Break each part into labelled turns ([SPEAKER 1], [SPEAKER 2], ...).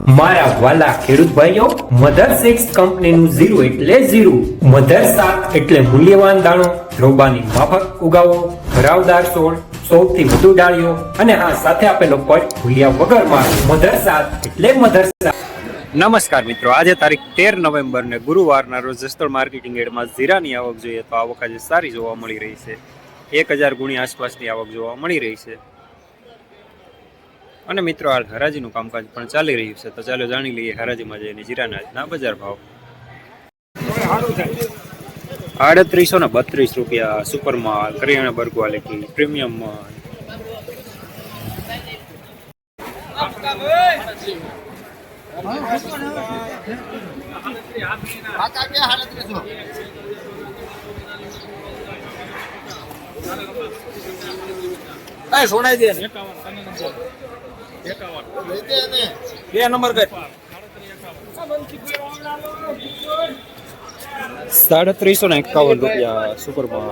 [SPEAKER 1] મારા વાલા ખેડૂત ભાઈઓ, મધર સિક્સ કંપનીનું ઝીરો એટલે ઝીરો, મધર સાત એટલે મૂલ્યવાન દાણો, રોબાની માફક ઉગાવો ભરાવદાર છોડ સૌથી વધુ ડાળીઓ અને હા, સાથે આપેલો પટ ભૂલ્યા વગર મારો. મધર સાત એટલે મધર સાત. નમસ્કાર મિત્રો, આજે તારીખ તેર નવેમ્બર ને ગુરુવારના રોજ જસ્તળ માર્કેટિંગ એડમાં ઝીરાની આવક જોઈએ તો આવક આજે સારી જોવા મળી રહી છે. એક હજાર ગુણી આસપાસની આવક જોવા મળી રહી છે. અને મિત્રો, હાલ હરાજીનું કામકાજ પણ ચાલી રહ્યું છે. તો ચાલો જાણી લઈએ હરાજીમાં જઈને જીરાના બજાર ભાવ. આડત્રીસો ને બત્રીસ રૂપિયા સુપર માલ કરિયાણા બર્ગ ક્વોલિટી પ્રીમિયમ
[SPEAKER 2] સોનાઈ દે બે નંબર કર.
[SPEAKER 1] સાડત્રીસો ને એકાવન રૂપિયા સુપર માલ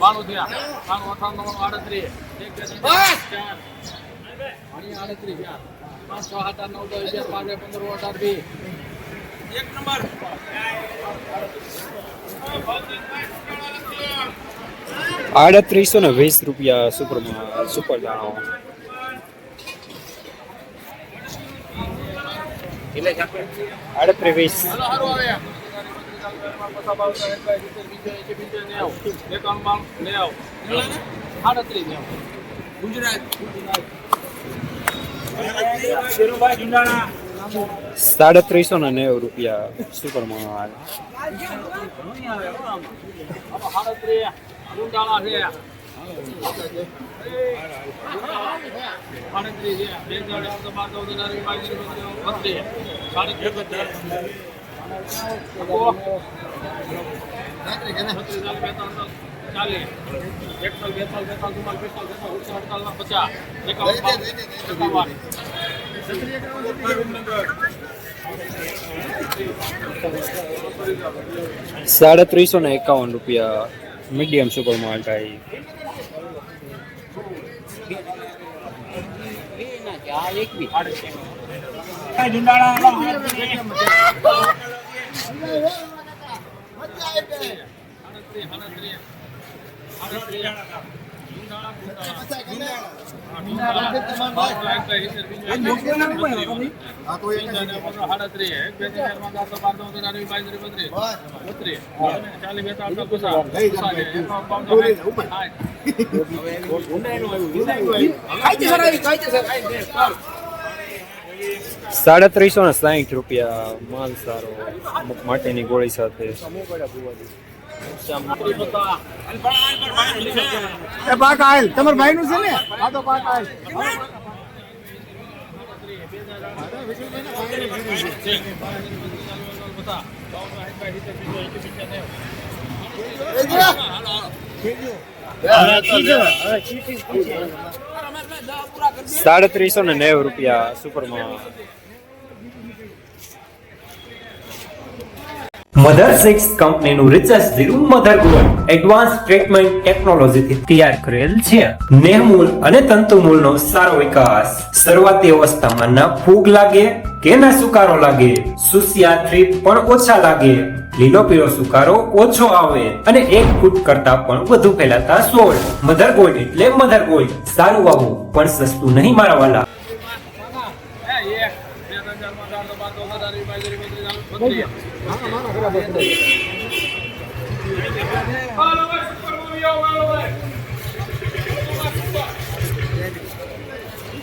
[SPEAKER 2] બાણું થયા બાણું અઠાવન આડત્રીસ એક બે ચાર આડત્રીસ ચાર પાંચ છ સાત આઠ નવ દસ અગિયાર બાર પંદર અઢાર વીસ એક નંબર.
[SPEAKER 1] આડત્રીસો ને વીસ રૂપિયા સુપર સુપર દાણો આડત્રીસ. વીસ
[SPEAKER 2] હાલો હારું
[SPEAKER 1] સાડત્રીસો ને નેવું રૂપિયા સુપર માલ
[SPEAKER 2] આવે. ચાલીસ એકતાલ બેતાલ બેતાલ ચુમ્માલ પિસ્તાલ બેતાલ પચાસ એકાવન
[SPEAKER 1] સાડત્રીસો ને એકાવન રૂપિયા મીડિયમ સુપર માલ થાય સાડત્રીસો ને સાહીઠ રૂપિયા માલ સારો અમુક માટેની ગોળી સાથે.
[SPEAKER 3] એ પાક આયલ. તમારા ભાઈ નું છે ને? હા તો પાક આયલ.
[SPEAKER 1] સાડત્રીસો ને નેવું રૂપિયા સુપર મધર સિક્સ કંપનીનું research zero mother gold advance treatment ટેકનોલોજીથી તૈયાર કરેલ છે નેહમૂલ અને તંતુમૂલનો સારો વિકાસ શરૂઆતી અવસ્થામાં ના ફૂગ લાગે કે ના સુકારો લાગે સુસિયા થ્રીપ પણ ઓછા લાગે લીલો પીળો સુકારો ઓછો આવે અને એક ફૂટ કરતા પણ વધુ ફેલાતા સોળ મધર ગોલ્ડ એટલે મધર ગોલ્ડ સારું વાવું પણ સસ્તું નહીં મારા વાલા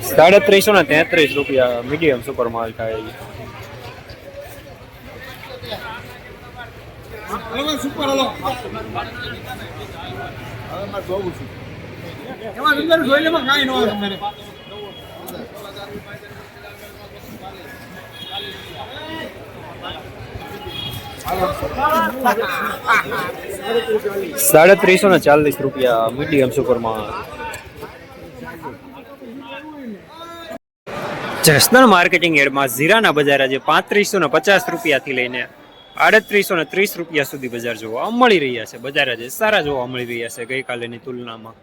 [SPEAKER 1] સાડત્રીસો ને તેત્રીસ રૂપિયા મીડિયમ સુપર માલ થાય
[SPEAKER 3] સુપર
[SPEAKER 1] સાડત્રીસો ને ચાલીસ રૂપિયા મીડિયમ સુપરમાં. જસનલ માર્કેટિંગ એડમાં ઝીરાના બજાર આજે પાંત્રીસો ને પચાસ રૂપિયાથી લઈને આડત્રીસો ને ત્રીસ રૂપિયા સુધી બજાર જોવા મળી રહ્યા છે. બજાર આજે સારા જોવા મળી રહ્યા છે ગઈકાલેની તુલનામાં.